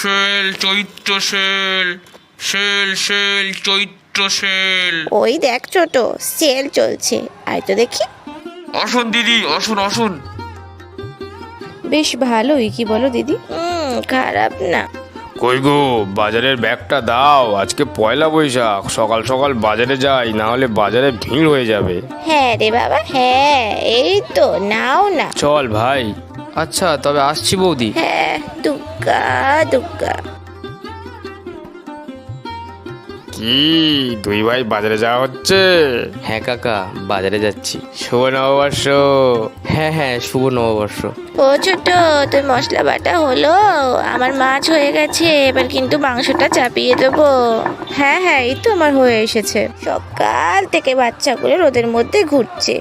Sell চৈত্র sale sale sale চৈত্র sale ওই দেখ ছোট সেল চলছে। আয় তো দেখি। আসুন দিদি আসুন আসুন। বেশ ভালোই কি বলো দিদি? হুম খারাপ না। কই গো বাজারের ব্যাগটা দাও আজকে পয়লা বৈশাখ সকাল সকাল বাজারে যাই না হলে বাজারে ভিড় হয়ে যাবে। হ্যাঁ রে বাবা হ্যাঁ এই তো নাও না। চল ভাই। আচ্ছা তবে আসছি বৌদি। হ্যাঁ দুগ্গা দুগ্গা কি দুই ভাই বাজারে যাওয়া হচ্ছে? হ্যাঁ কাকা বাজারে যাচ্ছি। শুভ নববর্ষ। হ্যাঁ হ্যাঁ শুভ নববর্ষ। ও ছোট তোর মশলা বাটা হলো? আমার মাছ হয়ে গেছে এবার কিন্তু মাংসটা চাপিয়ে দেবো। হ্যাঁ হ্যাঁ এই তো আমার হয়ে এসেছে। সকাল থেকে বাচ্চাগুলো রোদের মধ্যে ঘুরছে।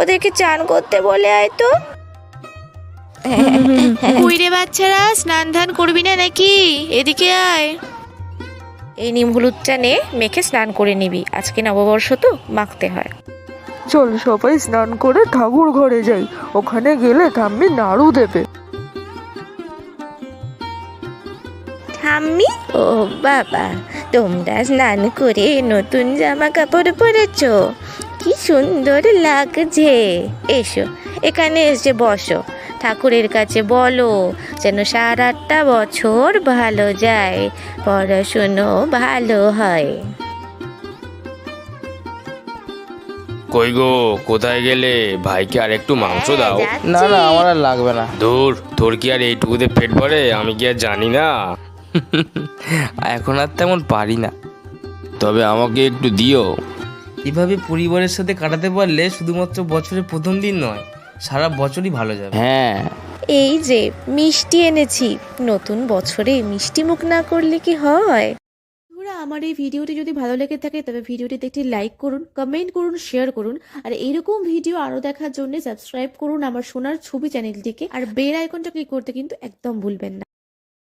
ওদেরকে চান করতে বলে আয় তো। কুইরে বাচ্চারা স্নান ধান করবি না নাকি? এদিকে আয়। এই নিম হলুদটা নে মেখে স্নান করে নিবি। আজকে নববর্ষ তো মাখতে হয়। চল সবাই স্নান করে ঠাকুর ঘরে যাই। ওখানে গেলে ঠাম্মি নাড়ু দেবে। ঠাম্মি? ও বাবা তোমরা স্নান করে নতুন জামা কাপড় পরেছো। কি সুন্দর লাগছে। এসো এখানে এসে বসো। ঠাকুরের কাছে বলো যেন সারাটা বছর ভালো যায় পড়াশুনো ভালো হয়। কই গো কোথায় গেলে? ভাইকে আর একটু মাংস দাও। না না আমার আর লাগবে না। দূর তোর কি আর এইটুকুতে পেট ভরে? আমি কি আর জানি না। এখন আর তেমন পারি না। তবে আমাকে একটু দিও। এভাবে পরিবারের সাথে কাটাতে পারলে শুধুমাত্র বছরের প্রথম দিন নয় সারা বছরই ভালো যাবে। হ্যাঁ। এই যে মিষ্টি এনেছি। নতুন বছরে মিষ্টি মুখ না করলে কি হয়? বন্ধুরা আমার এই ভিডিওটি যদি ভালো লেগে থাকে তবে ভিডিওটি একটি লাইক করুন কমেন্ট করুন শেয়ার করুন আর এরকম ভিডিও আরও দেখার জন্য সাবস্ক্রাইব করুন আমার সোনার ছবি চ্যানেলটিকে আর বেল আইকনটা ক্লিক করতে কিন্তু একদম ভুলবেন না।